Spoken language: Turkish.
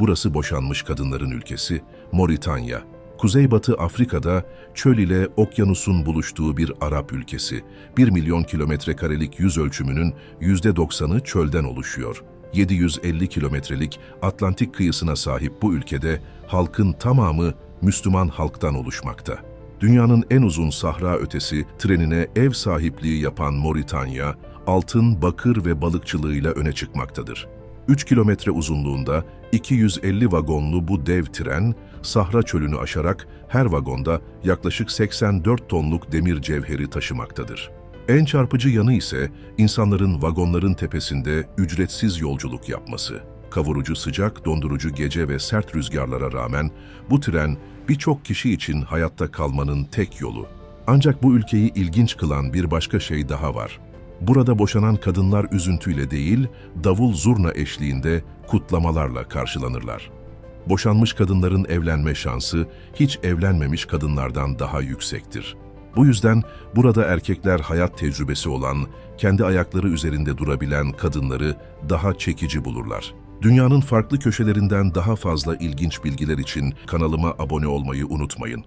Burası boşanmış kadınların ülkesi, Moritanya. Kuzeybatı Afrika'da çöl ile okyanusun buluştuğu bir Arap ülkesi. 1 milyon kilometre karelik yüz ölçümünün %90'ı çölden oluşuyor. 750 kilometrelik Atlantik kıyısına sahip bu ülkede halkın tamamı Müslüman halktan oluşmakta. Dünyanın en uzun sahra ötesi trenine ev sahipliği yapan Moritanya, altın, bakır ve balıkçılığıyla öne çıkmaktadır. 3 kilometre uzunluğunda 250 vagonlu bu dev tren, Sahra çölünü aşarak her vagonda yaklaşık 84 tonluk demir cevheri taşımaktadır. En çarpıcı yanı ise insanların vagonların tepesinde ücretsiz yolculuk yapması. Kavurucu sıcak, dondurucu gece ve sert rüzgarlara rağmen bu tren birçok kişi için hayatta kalmanın tek yolu. Ancak bu ülkeyi ilginç kılan bir başka şey daha var. Burada boşanan kadınlar üzüntüyle değil, davul zurna eşliğinde kutlamalarla karşılanırlar. Boşanmış kadınların evlenme şansı hiç evlenmemiş kadınlardan daha yüksektir. Bu yüzden burada erkekler hayat tecrübesi olan, kendi ayakları üzerinde durabilen kadınları daha çekici bulurlar. Dünyanın farklı köşelerinden daha fazla ilginç bilgiler için kanalıma abone olmayı unutmayın.